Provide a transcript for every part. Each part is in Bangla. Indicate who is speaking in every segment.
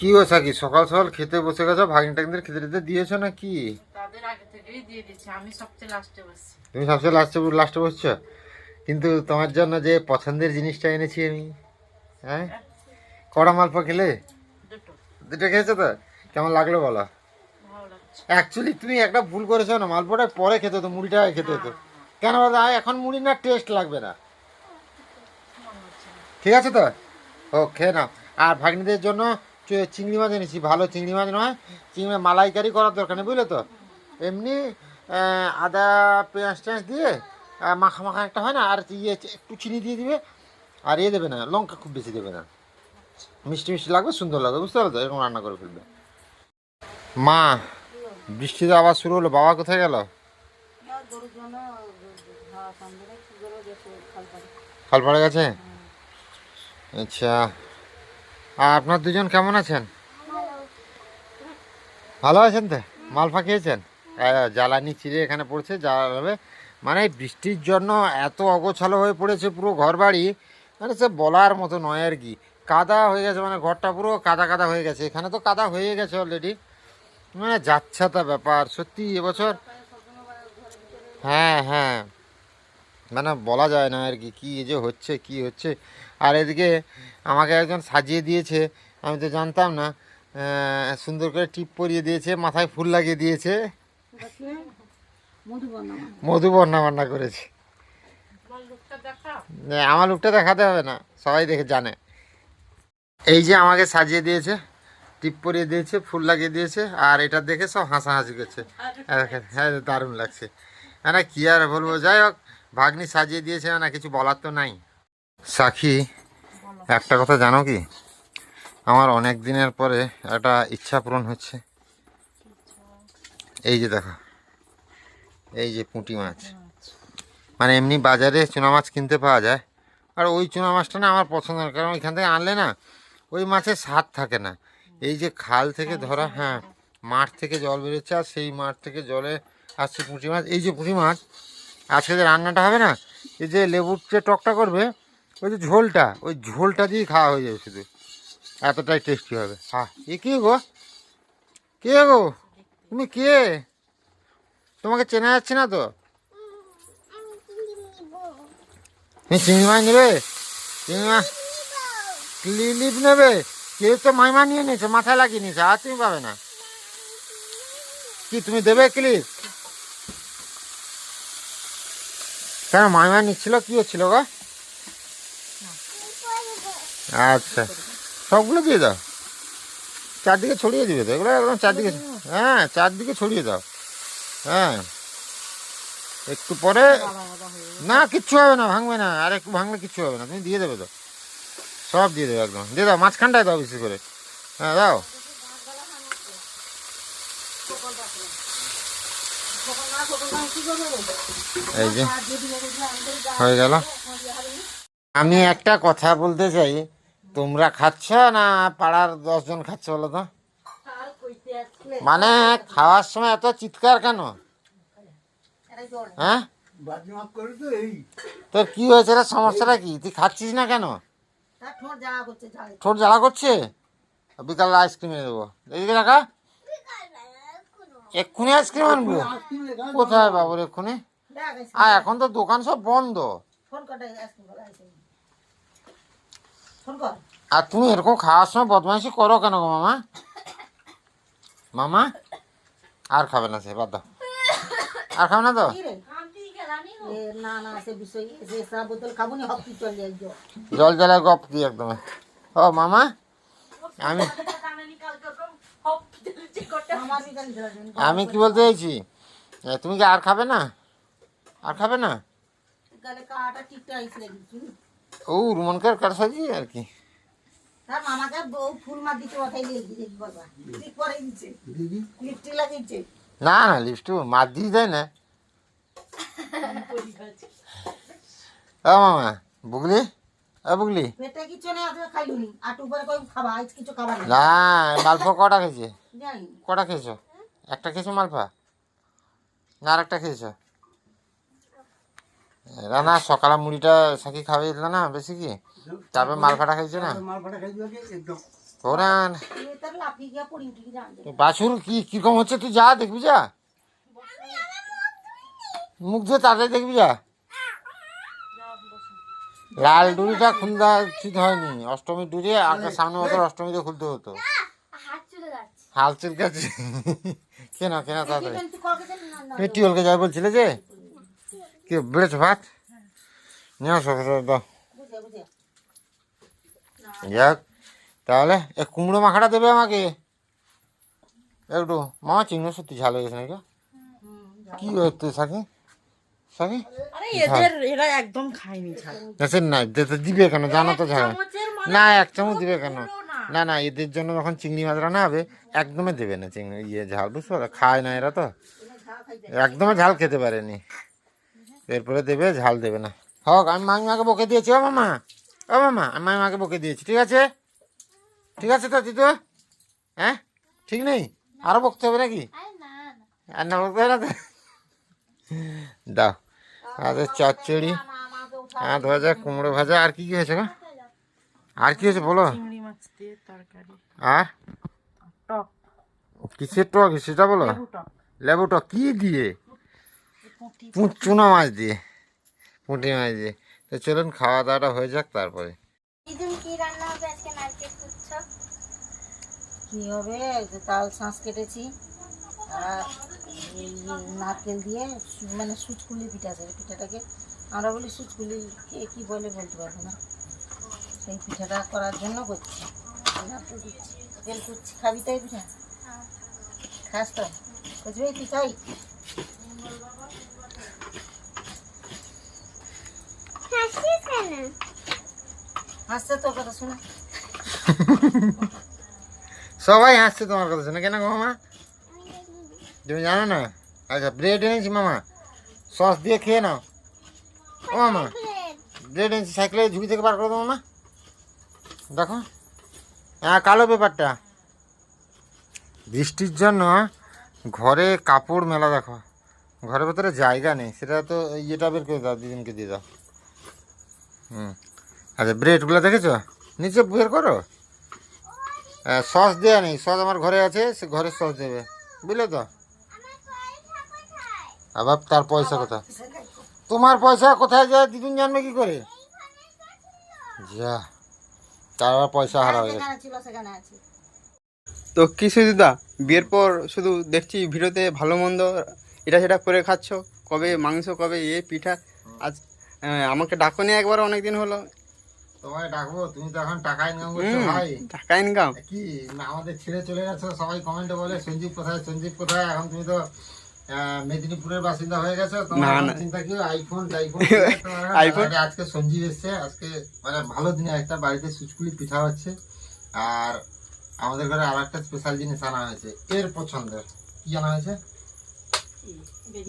Speaker 1: কি ও সাকি সকাল সকাল খেতে বসে গেছো ভাগিন টাগিনদের খেতে টেতে দিয়েছ না কি
Speaker 2: তাদের আগে থেকেই দিয়ে দিচ্ছি আমি সবচেয়ে লাস্টে বসছি।
Speaker 1: তুমি সবচেয়ে লাস্টে লাস্টে বসছো? কিন্তু তোমার জন্য যে পছন্দের জিনিসটা এনেছি আমি হ্যাঁ? কড়া মালপা খেলে?
Speaker 2: দুটো।
Speaker 1: খেয়েছো তো? কেমন লাগল বলো? অ্যাকচুয়ালি তুমি একটা ভুল করেছ না মালপোটা পরে খেতে হতো মুড়িটা খেতে হতো। কেন বলো এখন মুড়ি না টেস্ট লাগবে না। ঠিক আছে তো? ও খেয়ে নাও। আর ভাগ্নিদের জন্য চিংড়ি মাছ এনেছি, ভালো চিংড়ি মাছ নয়, চিংড়ি মালাইকারি করার দরকার নেই, বুঝলে তো? এমনি আদা, পেঁয়াজ টেঁয়াজ দিয়ে মাখা মাখা একটা হয় না, আর ইয়ে একটু চিনি দিয়ে দিবে, আর ইয়ে দেবে না, লঙ্কা খুব বেশি দেবে না। মিষ্টি মিষ্টি লাগবে, সুন্দর লাগবে, বুঝতে পারো তো? এরকম রান্না করে ফেলবে। মা বৃষ্টি তো আবার শুরু হলো, বাবা কোথায় গেল? খাল পড়ে গেছে? আচ্ছা। আর আপনার দুজন কেমন আছেন? ভালো আছেন তো? মালফা খেয়েছেন জ্বালানি চিড়ে এখানে পড়ছে, জ্বালাবে। মানে বৃষ্টির জন্য এত অগোছালো হয়ে পড়েছে পুরো ঘর বাড়ি মানে সে বলার মতো নয় আর কি। কাদা হয়ে গেছে মানে ঘরটা পুরো কাদা কাদা হয়ে গেছে। এখানে তো কাদা হয়ে গেছে অলরেডি মানে যাচ্ছে তা ব্যাপার, সত্যি এবছর হ্যাঁ হ্যাঁ। মানে বলা যায় না আর কি, কী যে হচ্ছে, কি হচ্ছে? আর এদিকে আমাকে একজন সাজিয়ে দিয়েছে আমি তো জানতাম না সুন্দর করে টিপ পরিয়ে দিয়েছে মাথায় ফুল লাগিয়ে দিয়েছে। মধু বন্যা বান্না করেছে
Speaker 2: আমার লোকটা
Speaker 1: দেখাতে হবে না সবাই দেখে জানে। এই যে আমাকে সাজিয়ে দিয়েছে টিপ পরিয়ে দিয়েছে ফুল লাগিয়ে দিয়েছে আর এটা দেখে সব হাসাহাসি করছে। হ্যাঁ, হ্যাঁ দারুণ লাগছে। মানে কি আর বলব যাই হোক ভাগ্নি সাজিয়ে দিয়েছে না কিছু বলার তো নাই। সাক্ষী, একটা কথা জানো কি? আমার অনেক দিনের পরে একটা ইচ্ছা পূরণ হচ্ছে। এই যে দেখো, এই যে পুঁটি মাছ। মানে এমনি বাজারে চুনা মাছ কিনতে পাওয়া যায়, আর ওই চুনা মাছটা না আমার পছন্দ না কারণ ওইখান থেকে আনলে না ওই মাছের স্বাদ থাকে না। এই যে খাল থেকে ধরা হ্যাঁ মাঠ থেকে জল বেরোচ্ছে, আর সেই মাঠ থেকে জলে আসছে পুঁটি মাছ। এই যে পুঁটি মাছ, আজকে যে রান্নাটা হবে না, এই যে লেবুর যে টকটা করবে ওই যে ঝোলটা, ওই ঝোলটা দিয়েই খাওয়া হয়ে যাবে শুধু। এতটাই টেস্টি হবে। হ্যাঁ এ কে গো? কে গো? তুমি কে? তোমাকে চেনা যাচ্ছে না তো? চিংড়ি মাছ নেবে? চিংড়ি মাছ? ক্লিপ নেবে? কেউ তো মাইমা নিয়ে নিয়েছে, মাথায় লাগিয়ে নিয়েছে, আর তুমি পাবে না। কি, তুমি দেবে ক্লিপ? কেন মাইমা নিচ্ছিল কি হচ্ছিল গো? আচ্ছা। সবগুলো দিয়ে দাও। চারদিকে ছড়িয়ে দিবে তো? এগুলো একদম চারদিকে হ্যাঁ চারদিকে ছড়িয়ে দাও। হ্যাঁ। একটু পরে না, কিচ্ছু হবে না, ভাঙবে না। আর একটু ভাঙলে কিচ্ছু হবে না। তুমি দিয়ে দেবে তো। সব দিয়ে দেবে একদম। দিয়ে দাও, মাঝখানটায় দাও বেশি করে। হ্যাঁ দাও। এই যে, হয়ে গেল। আমি একটা কথা বলতে চাই। তোমরা খাচ্ছ না পাড়ার দশজন খাচ্ছ বলো তো? মানে খাওয়ার সময় এত চিৎকার কেন? হ্যাঁ? তোর কি হয়েছে রে? সমস্যাটা কি? তুই খাচ্ছিস না কেন?
Speaker 3: তার ঠোঁট জ্বালা করছে ঝাড়ে
Speaker 1: ঠোঁট জ্বালা করছে? বিকালে আইসক্রিম এনে দেবো। এদিকে রাখা এক্ষুনি আইসক্রিম আনব। কোথায় বাবুর এক্ষুনি? আর এখন তো দোকান সব বন্ধ
Speaker 3: ফোন কর আইসক্রিম কর আইসক্রিম ফোন কর
Speaker 1: আর তুমি এরকম খাওয়ার সময় বদমাইশি করো কেন গো মামা? মামা আর খাবে না সে বাদ দাও। আর খাবে না তো? জল জ্বালায় গপ কি একদম। ও মামা আমি আমি কি বলতে চাইছি? তুমি কি আর খাবে না? আর খাবে না? ও রুমনকার কার সাজি আর কি?
Speaker 3: তার মামাকে বউ ফুল মা দিতে ওঠাই দিয়ে করবা ঠিক করে দিচ্ছে
Speaker 4: দিদি?
Speaker 3: লিপস্টিক লাগিয়েছে।
Speaker 1: না না লিপস্টিক মার দিয়ে দেয় না। ও মামা বুগলি? ও বুগলি?
Speaker 3: পেটে কিছু নেই আজকে খাইলুনি। উপরে কই খাবা আজ কিছু খাবার
Speaker 1: না। মালপা কটা খেয়েছে?
Speaker 3: জানি।
Speaker 1: কটা খেয়েছো? একটা খেয়েছো মালপা না আর একটা খেয়েছো? এরা না সকালে মুড়িটা সাকি খাবে না বেশি কি? তারপর মালপাটা খাইছে না? তো বাছুর কি কীরকম হচ্ছে তুই যা দেখবি যা? মুখ ধুয়ে তাড়াতাড়ি দেখবি যা। লাল ডুরিটা খুলতে উচিত হয়নি। অষ্টমীর ডুরি আগে সামনে বছর অষ্টমীতে খুলতে হতো।
Speaker 5: হাত চলে যাচ্ছে।
Speaker 1: হাল চুলকাচ্ছে। কেন কেন তাড়াতাড়ি।
Speaker 3: না না
Speaker 1: টিউলকে যাই বলছিলে যে? কি বেড়েছো ভাত? নিয়ে আসো দাও। যাক তাহলে এ কুমড়ো মাখাটা দেবে আমাকে? একটু মামা চিংড়ি সত্যি ঝাল হয়ে গেছে নাকি? কি হচ্ছে সাকি? সাকি?
Speaker 2: এরা একদম খায়নি
Speaker 1: না দিবে কেন? জানো তো ঝাল।
Speaker 2: মানে
Speaker 1: না এক চামচ দিবে কেন?
Speaker 2: না।
Speaker 1: না না এদের জন্য যখন চিংড়ি মাছ রান্না হবে একদমই দেবে না চিংড়ি ইয়ে ঝাল বুঝতে পারো খায় না এরা তো। একদমই ঝাল খেতে পারেনি। এরপরে দেবে ঝাল দেবে না। হোক আমি মামিমাকে বকে দিয়েছি ও মামা। ও মামা আমি মামিমাকে বকে দিয়েছি ঠিক আছে? ঠিক আছে তো দিদি হ্যাঁ? ঠিক নেই? আরও বকতে হবে নাকি?
Speaker 5: আরে না না।
Speaker 1: আর না বকতে হবে না তো? দাও আচ্ছা চচ্চড়ি। হাত ভাজা কুমড়ো ভাজা। আর কি কি হয়েছে গো? আর কি হয়েছে বলো?
Speaker 2: চিংড়ি মাছ
Speaker 1: আর? কিসের টক? সেটা বলো।
Speaker 2: লেবু টক।
Speaker 1: কি দিয়ে? চুনা মাছ দিয়ে পুঁটি মাছ দিয়ে। তো চলুন খাওয়া দাওয়াটা হয়ে যাক তারপরে।
Speaker 5: কি রান্না হবে আজকে? নারকেল
Speaker 3: কি হবে? যে তাল শাঁস কেটেছি। আর এই নারকেল দিয়ে মানে সুচকুলি পিঠা আছে পিঠাটাকে। আমরা বলি সুচকুলি কে কি বলে বলতে পারব না। সেই পিঠাটা করার জন্য করছি। নারকেল দিচ্ছি তেল করছি খাবি তাই পিঠা? খাস তো? বুঝবে তুই খাই
Speaker 5: হাসিস কেন
Speaker 3: হাসছে তোর কথা শুনে
Speaker 1: সবাই হাসছে তোমার কথা শুনে। কেন গো মামা? তুমি জানো না? আচ্ছা ব্রেড এনেছি মামা। সস দিয়ে খেয়ে নাও। ও মামা ব্রেড এনেছি সাইকেলে ঝুড়ি থেকে বার করে দেবো মামা। দেখো। হ্যাঁ কালো পেপারটা। বৃষ্টির জন্য ঘরে কাপড় মেলা দেখো। ঘরের ভেতরে জায়গা নেই। সেটা তো ইয়েটা বের করে দাও দিদিনকে দিয়ে দাও। হুম। আচ্ছা ব্রেডগুলো দেখেছ? নিচে বের করো। সস দেওয়া নেই। সস আমার ঘরে আছে, সে ঘরে সস দেবে। বুঝলে তো? আবার তার পয়সা কোথায় তোমার পয়সা কোথায় যায়? দিদুন জানবে কি করে? যা, তার আবার পয়সা হারা হয়ে
Speaker 6: তো কি সুবিধা বিয়ের পর শুধু দেখছি ভিডিওতে ভালো মন্দ, এটা সেটা করে খাচ্ছ? কবে মাংস, কবে এ পিঠা? আজ আমাকে ডাকো নিয়ে একবার অনেক দিন হলো।
Speaker 1: তোমায় ডাকবো তুমি তো এখন টাকা ইনকাম করছ ভাই।
Speaker 6: টাকা ইনকাম
Speaker 1: কি না আমাদের ছেড়ে চলে গেছো সবাই কমেন্টে বলে সঞ্জীব কোথায় সঞ্জীব কোথায়? এখন তুমি তো মেদিনীপুরের বাসিন্দা হয়ে গেছো তোমার
Speaker 6: না, না।
Speaker 1: চিন্তা কি? IPhone টাইফোন
Speaker 6: iPhone?
Speaker 1: আজকে সঞ্জীব এসছে আজকে মানে ভালো দিনে একটা বাড়িতে সুচকুলি পিঠা হচ্ছে। আর আমাদের ঘরে আর একটা স্পেশাল জিনিস আনা হয়েছে এর পছন্দের। কি আনা হয়েছে?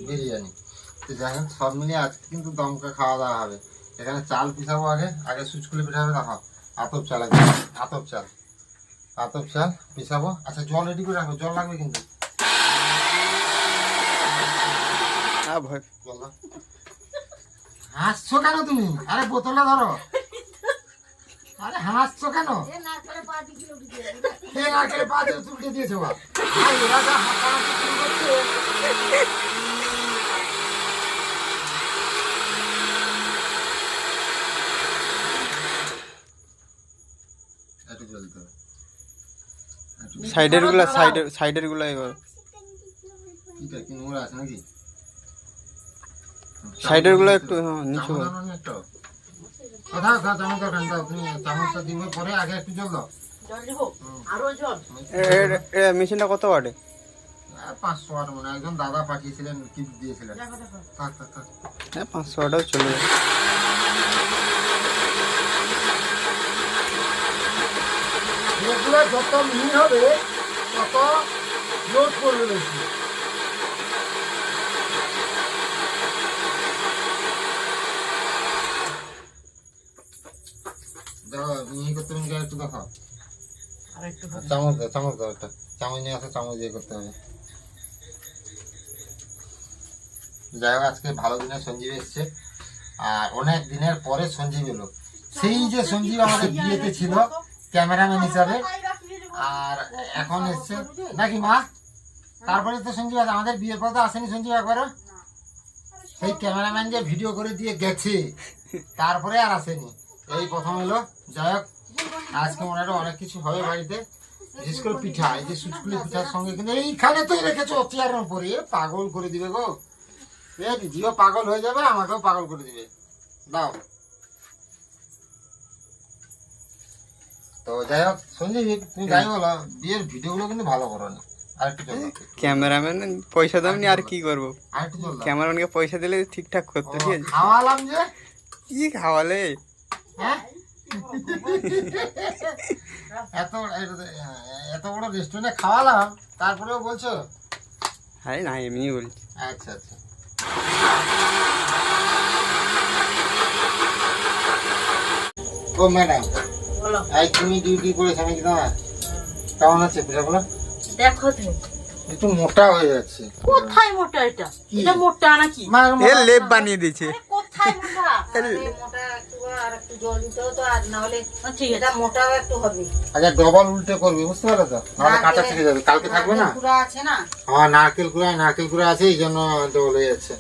Speaker 1: বিরিয়ানি। তো হোক সব মিলিয়ে আজকে কিন্তু দমকা খাওয়া দাওয়া হবে। এখানে চাল পিসাবো আগে আগে সুচকুলি পিঠা হবে দেখো আতপ চাল আছে আতপ চাল। আতপ চাল পিসাবো। আচ্ছা জল রেডি করে রাখো জল লাগবে কিন্তু। হাসছো কেন তুমি? আরে বোতলটা ধরো। আরে হাসছো কেন?
Speaker 3: নারকেলে পা দিয়ে
Speaker 1: দিয়েছ। বা ভাই, এরা যা হাসাহাসি শুরু করছে। একটু জল দিতে হবে। একটু-
Speaker 6: সাইডেরগুলা সাইডের সাইডেরগুলা এবার
Speaker 1: কিটা কি নোংরা আছে নাকি
Speaker 6: সাইডেরগুলো একটু হ্যাঁ, নিচু
Speaker 1: চামচ
Speaker 6: করো।
Speaker 1: আনো না একটু? কোথাও কোথাও চামচ দরকার দাও তুমি চামচটা দিবে পরে আগে একটু জল দাও।
Speaker 2: জল দিব? আরও জল?
Speaker 6: এ- এ- এ মেশিনটা কত ওয়াটে?
Speaker 1: পাঁচশো আর মনে একজন দাদা পাঠিয়েছিলেন গিফট দিয়েছিলেন।
Speaker 2: দেখো দেখো।
Speaker 1: থাক থাক থাক।
Speaker 6: হ্যাঁ পাঁচশো ওয়াটেও চলে যাবে
Speaker 1: যেগুলো যত মিহি হবে তত লোড করবে বেশি। দেখো মিহি করতে মিহি একটু
Speaker 2: একটু
Speaker 1: চামচ দাও চামচ দাও একটা। চামচ নিয়ে আসো চামচ দিয়ে করতে হবে। যাই হোক আজকে ভালো দিনে সঞ্জীব এসছে। আর অনেক দিনের পরে সঞ্জীব এলো। সেই যে সঞ্জীব আমাদের বিয়েতে ছিল ক্যামেরাম্যান হিসাবে। আর এখন এসছে। নাকি মা? তারপরে তো সঞ্জীব আছে। আমাদের বিয়ের পর তো আসেনি সঞ্জীব একবারও। সেই ক্যামেরাম্যান যে ভিডিও করে দিয়ে গেছে তারপরে আর আসেনি। এই প্রথম এলো যাই হোক আজকে মনে হয় অনেক কিছু হবে বাড়িতে। বিশেষ করে পিঠা এই যে সুচকুলি পিঠার সঙ্গে কিন্তু এইখানে তো রেখেছো চেয়ারের উপরে। পাগল করে দিবে গো। এ দিদিও পাগল হয়ে যাবে আমাকেও পাগল করে দিবে। দাও। তো যাই হোক সঞ্জীব তুমি যাই বলো বিয়ের ভিডিওগুলো কিন্তু ভালো করো না।
Speaker 6: ক্যামেরাম্যান পয়সা আর কি করব। ক্যামেরাম্যানকে পয়সা দিলে ঠিকঠাক করতে ঠিক আছে?
Speaker 1: খাওয়ালাম যে?
Speaker 6: কি খাওয়ালে?
Speaker 1: হ্যাঁ? এত এত- বড় রেস্টুরেন্টে খাওয়ালাম তারপরেও বলছো?
Speaker 6: না এমনি বলছি।
Speaker 1: আচ্ছা আচ্ছা। ও ম্যাডাম। তুমি ডিউটি তোমার? কেমন আছে পিঠাগুলো
Speaker 2: দেখো তুমি।
Speaker 1: একটু মোটা হয়ে যাচ্ছে।
Speaker 2: কোথায় মোটা এটা? এটা মোটা নাকি?
Speaker 6: এ লেপ বানিয়ে দিয়েছে।
Speaker 2: কোথায় মোটা?
Speaker 3: মোটা একটু আর একটু জল দিতে হতো আর না হলে
Speaker 2: ঠিক
Speaker 3: এটা মোটাও একটু হবে।
Speaker 1: আচ্ছা ডবল উল্টে করবি বুঝতে পারো তো? নাহলে কাঁচা থেকে যাবে। কালকে থাকবে না?
Speaker 3: পুরা আছে না?
Speaker 1: আমার নারকেল কুড়া নারকেল কুড়া আছে এই জন্য ডবল হয়ে যাচ্ছে।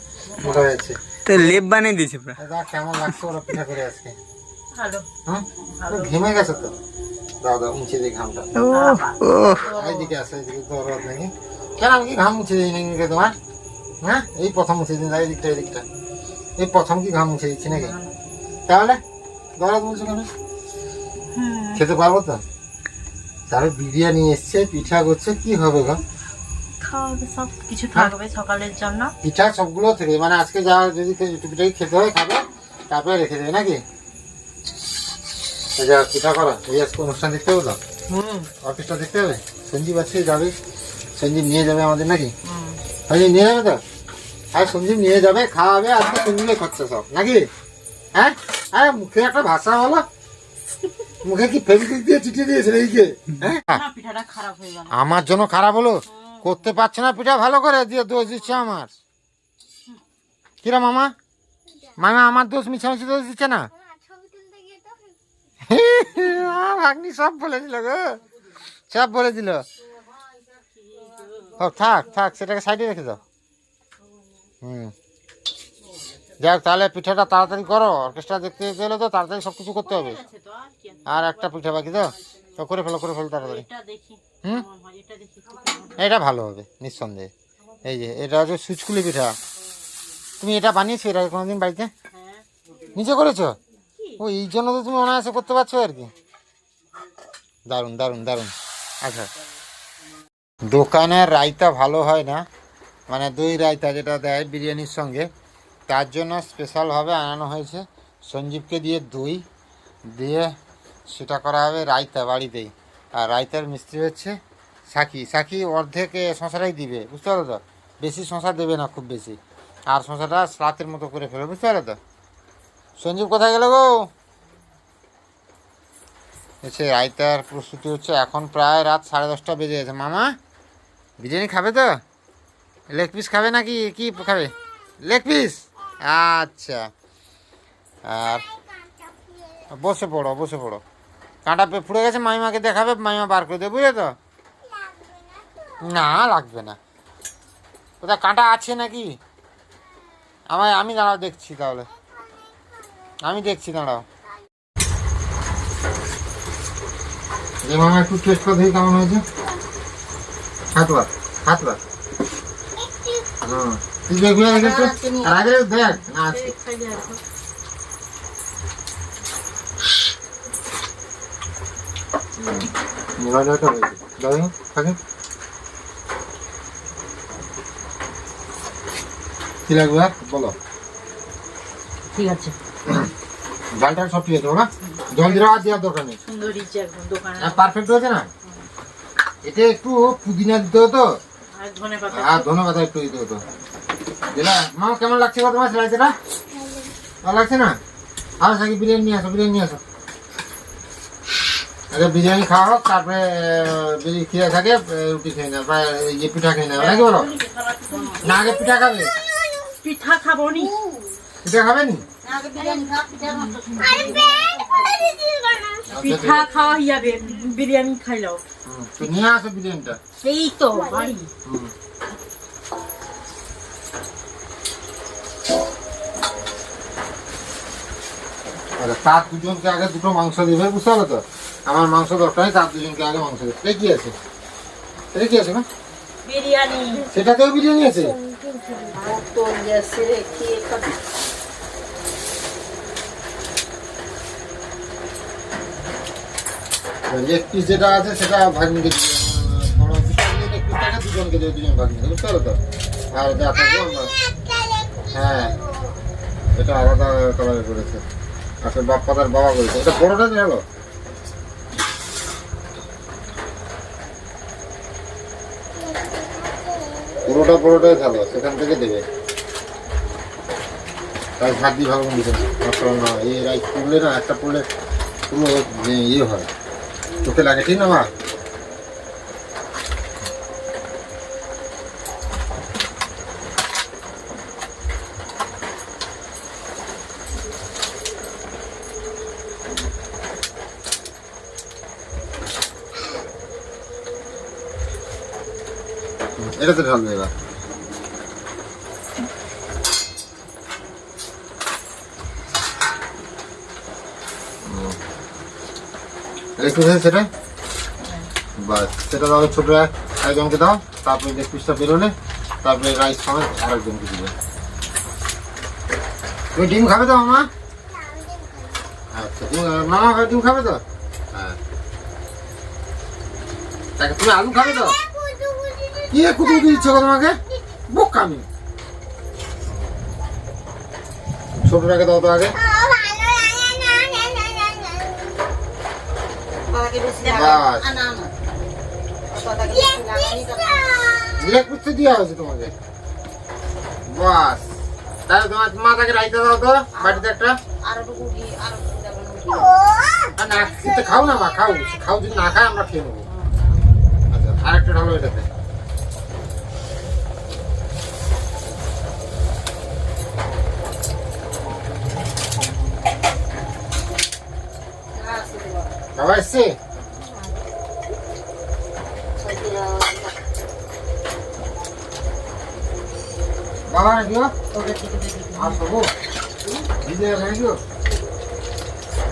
Speaker 1: মোটা হয়ে যাচ্ছে।
Speaker 6: তো লেপ বানিয়ে দিয়েছে পুরা।
Speaker 1: কেমন লাগছে ওরা পিঠা করে আজকে?
Speaker 2: ভালো।
Speaker 1: হ্যাঁ? ঘেমে গেছে তো। দাও দাও মুছে দিই ঘামটা। এইদিকে আসো এইদিকে তো রোদ নাকি। কেন আমি কি ঘাম মুছে দিই নাকি তোমার? হ্যাঁ এই প্রথম মুছে দিন এই দিকটা এই দিকটা এই প্রথম কি ঘাম মুছে দিচ্ছি নাকি? তাহলে দরদ বলছো কেন? খেতে পারব তো? তাহলে বিরিয়ানি এসছে পিঠা করছে কি হবে গো?
Speaker 2: সব কিছু থাকবে সকালের জন্য।
Speaker 1: পিঠা সবগুলো থেকে মানে আজকে যা যদি একটু পিঠাই খেতে হয় খাবে তারপরে রেখে দেবে নাকি? এই যা পিঠা করো? এই আজকে অনুষ্ঠান দেখতে হবে তো? অফিসটা দেখতে হবে? সঞ্জীব আছে যাবে। সঞ্জীব নিয়ে যাবে আমাদের নাকি? সঞ্জীব নিয়ে যাবে তো? আর সঞ্জীব নিয়ে যাবে খাওয়াবে আজকে সঞ্জীবে খরচা সব নাকি? হ্যাঁ? আরে মুখে একটা ভাষা বলো। মুখে কি ফেভিকুইক দিয়ে চিঠিয়ে দিয়েছে এই যে হ্যাঁ
Speaker 2: খারাপ
Speaker 1: আমার জন্য খারাপ হলো? করতে পারছে না পিঠা ভালো করে দিয়ে দোষ দিচ্ছে আমার। কিরা মামা? মামা আমার দোষ মিছামিছি দোষ দিচ্ছে না? ভাগ্নি সব বলে দিল গো। সব বলে দিল। থাক থাক সেটাকে সাইডে রেখে দাও। হুম। যাক তাহলে পিঠাটা তাড়াতাড়ি করো। অর্কেস্ট্রা দেখতে হলে তো তাড়াতাড়ি সব কিছু করতে হবে।
Speaker 2: আর
Speaker 1: একটা পিঠা বাকি তো। তো করে ফেলো করে ফেলো তাড়াতাড়ি।
Speaker 2: এটা
Speaker 1: হুম?
Speaker 2: এটা
Speaker 1: ভালো হবে নিঃসন্দেহে। এই যে এটা হচ্ছে সুচকুলি পিঠা। তুমি এটা বানিয়েছো এটা কোনোদিন বাড়িতে?
Speaker 2: হ্যাঁ।
Speaker 1: নিজে করেছ? ও, এই জন্য তো তুমি অনায়াসে করতে পারছ আর কি। দারুণ দারুণ দারুণ। আচ্ছা। দোকানের রায়তা ভালো হয় না মানে দই রায়তা যেটা দেয় বিরিয়ানির সঙ্গে, তার জন্য স্পেশালভাবে আনানো হয়েছে। সঞ্জীবকে দিয়ে দই, দিয়ে সেটা করা হবে রায়তা বাড়িতেই। আর রায়তার মিস্ত্রি হচ্ছে সাকি। সাকি অর্ধেক শশাটাই দিবে, বুঝতে পারো তো? বেশি শশা দেবে না খুব বেশি। আর শশাটা স্লাতের মতো করে ফেলবে, বুঝতে পারো তো? সঞ্জীব কোথায় গেল গো? এসে রায়তার প্রস্তুতি হচ্ছে, এখন প্রায় রাত সাড়ে দশটা বেজে গেছে। মামা, বিরিয়ানি খাবে তো? লেগ পিস খাবে নাকি কি খাবে? Leg piece? আচ্ছা। আর বসে পড়ো বসে পড়ো। কাঁটা ফুড়ে গেছে মাইমাকে দেখাবে মাইমা বার করে দেবে, বুঝলে তো? না, লাগবে না। কোথায় কাঁটা আছে নাকি? আমায় আমি দাঁড়াও দেখছি তাহলে। আমি দেখছি দাঁড়াও। যে মামা একটু টেস্ট করে দেখি কেমন হয়েছে। হাত বার হাত বার হুম তুই দেখবি আগে একটু আর আগে দেখ না আছে। হয়েছে। থাকে। কি লাগবে বলো।
Speaker 2: ঠিক আছে।
Speaker 1: ডালটা সব ঠিক আছে না? জল দিয়ে আর দেওয়ার দরকার নেই। পারফেক্ট হয়েছে না? এতে একটু পুদিনা দিতে হতো।
Speaker 2: আর ধনে পাতা।
Speaker 1: ধন্যবাদ একটু দিতে হতো। দিলা? মা কেমন লাগছে গো তোমার সেলাইটা? ভালো লাগছে না? আর সাকি বিরিয়ানি নিয়ে আসো বিরিয়ানি নিয়ে আসো। আগে বিরিয়ানি খাওয়া হোক তারপরে যদি খেয়ে থাকে রুটি খেয়ে নেবে বা ইয়ে পিঠা খেয়ে নেবে নাকি বলো? না আগে পিঠা খাবে।
Speaker 2: পিঠা খাব নি।
Speaker 1: পিঠা খাবে নি?
Speaker 3: না বিরিয়ানি পিঠা
Speaker 2: খাওয়া যাবে বিরিয়ানি খাইলাও।
Speaker 1: হুম, তো নিয়ে আসো বিরিয়ানিটা।
Speaker 2: এই তো বাড়ি।
Speaker 1: আচ্ছা তার দুজনকে আগে দুটো মাংস দেবে বুঝতে পারল তো? আমার মাংস দরকার নেই তার দুজনকে আগে মাংস দেবে। এটা কি আছে? এটা কি আছে না
Speaker 2: বিরিয়ানি।
Speaker 1: সেটাতেও বিরিয়ানি আছে
Speaker 3: তো গ্যাসে খেয়ে খাবি
Speaker 1: লেগ যেটা আছে সেটা ভাগ্নিকে বড় পিসটা দিয়ে দুজনকে দেবে দুজন ভাগ্নিকে বুঝতে পারল তো? আর দেখা হ্যাঁ এটা আলাদা কালারে করেছে। আসলে বাপ্পা তার বাবা করেছে এটা বড়টা দিয়ে হলো পুরোটা পুরোটাই ভালো, সেখান থেকে দেবে। তাই ভাত দিয়ে ভালো দিতে না। এই রাইস পড়লে না, একটা পড়লে পুরো ইয়ে হয়। চোখে লাগে ঠিক না মা হুম, এটাতে ঢালবে এবার সেটা? সেটা দাও তারপরে তারপরে রাইস আরেকজনকে তুমি ডিম খাবে আচ্ছা মামা ডিম খাবে হ্যাঁ। তাকে তুমি আলু খাবে দিচ্ছ তোমাকে? বুক আমি ছোটটাকে দাও তো আগে। তোমাকে। বাস। তাহলে তোমার দাও তো বাড়িতে একটা। না খাও না মা, খাও। খাও যদি না খায়, আমরা খেয়ে নেব। আচ্ছা আরেকটা ঢালো এটাতে
Speaker 3: না, শুধু বাবা
Speaker 1: এসছে
Speaker 3: বাবা।
Speaker 1: বাবা নাকি ও?
Speaker 3: ওদের থেকে বেশি ঘি।
Speaker 1: আর সবু ভিজে গেছে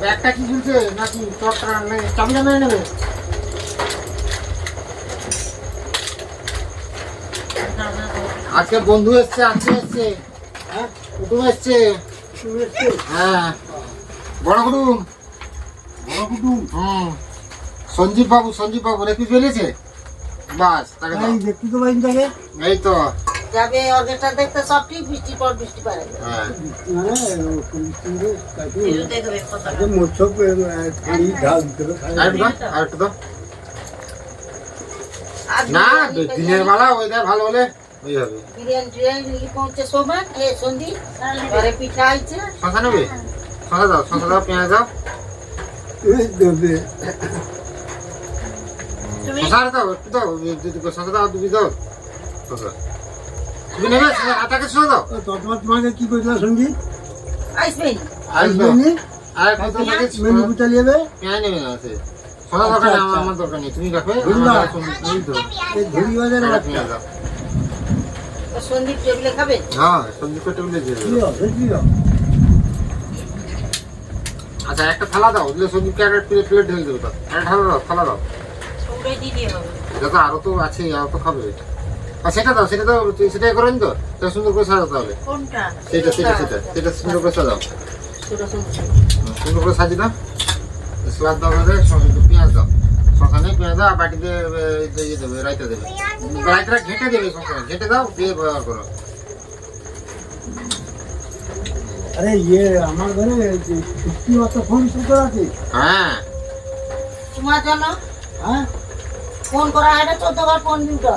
Speaker 1: ব্যাগটা কি ঝুলছে নাকি চটটা চাবিটা মেরে নেবে আজকে বন্ধু এসছে আজকে এসছে হ্যাঁ কুটুম এসছে হ্যাঁ বড় কুটুম। হুম। সঞ্জীব বাবু সঞ্জীব বাবু রেখে ফেলেছে? বাস তাকে
Speaker 4: এই দেখতে তো পাইনি তাকে?
Speaker 1: এই তো।
Speaker 3: যাবে দেখতে সব ঠিক বৃষ্টি পর বৃষ্টি পারে।
Speaker 1: হ্যাঁ।
Speaker 4: কুটুম তাকে-
Speaker 2: একটু
Speaker 4: ঢাল দিতে।
Speaker 1: দাও
Speaker 3: আর
Speaker 1: না দিনের বেলা ওয়েদার ভালো হলে ওই হবে।
Speaker 3: বিরিয়ানি টিরিয়ানি নিয়ে পৌঁছে সোমান এ সন্ধি ঘরে পিঠা আইছে
Speaker 1: শশা নেবে? শশা দাও শশা দাও পেঁয়াজ দাও।
Speaker 4: কি করেছিল সঞ্জীব
Speaker 3: আসবেন
Speaker 1: আসবে
Speaker 4: আসবেনি?
Speaker 1: আর কত লাগে
Speaker 4: মেনু বুঝতে যাবে
Speaker 1: পেঁয়াজ নেবে না আছে শশা দরকার আমার আমার দরকার নেই তুমি
Speaker 4: বুঝলাম।
Speaker 1: আমার সঙ্গে- এই তো
Speaker 4: এই ধরি বাজারে
Speaker 1: একটা দাও
Speaker 3: সন্দীপ টেবিলে খাবে
Speaker 1: হ্যাঁ সবজি পেটে উঠলে দিয়ে
Speaker 4: কি
Speaker 1: দেবে
Speaker 4: হবে, কি হবে?
Speaker 1: আচ্ছা একটা থালা দাও দিলে সঞ্জীবকে একটা প্লেট প্লেট ঢেলে দেবে তো একটা থালা দাও থালা দাও।
Speaker 2: দিয়ে দিয়ে
Speaker 1: আরও তো আছে আরও তো খাবে। আর সেটা দাও সেটা দাও তুই সেটাই করেন তো? সেটা সুন্দর করে সাজাও তাহলে।
Speaker 2: কোনটা?
Speaker 1: সেটা সেটা সেটা সেটা সুন্দর করে সাজাও। সুন্দর। করে সাজিয়ে দাও। স্লাদ দাও একটু পেঁয়াজ দাও। শশা নেই পেঁয়াজ দাও বাটিতে ইয়ে দেবে রাইতে দেবে। রাইতটা ঘেঁটে দেবে সবসময় ঘেঁটে দাও দিয়ে ব্যবহার করো।
Speaker 4: আরে ইয়ে আমার ঘরে যে সত্যি ফোন শুরু আছে
Speaker 1: হ্যাঁ।
Speaker 3: তোমার জন্য?
Speaker 4: হ্যাঁ?
Speaker 3: ফোন করা হয় না চোদ্দ বার ফোন দিতে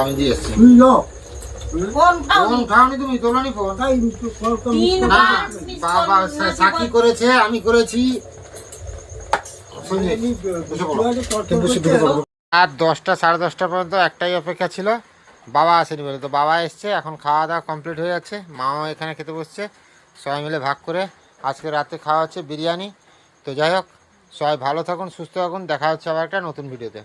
Speaker 1: আমি দিয়ে এসছি।
Speaker 4: তুই যাও
Speaker 3: ফোন
Speaker 1: খাওনি তুমি তোলানি ফোন। না বাবা সাকি করেছে আমি করেছি। আর দশটা সাড়ে দশটা পর্যন্ত একটাই অপেক্ষা ছিল। বাবা আসেনি বলে। তো বাবা এসছে এখন খাওয়া দাওয়া কমপ্লিট হয়ে যাচ্ছে। মাও এখানে খেতে বসছে। সবাই মিলে ভাগ করে আজকে রাতে খাওয়া হচ্ছে বিরিয়ানি। তো যাই হোক, সবাই ভালো থাকুন, সুস্থ থাকুন, দেখা হচ্ছে আবার একটা নতুন ভিডিওতে।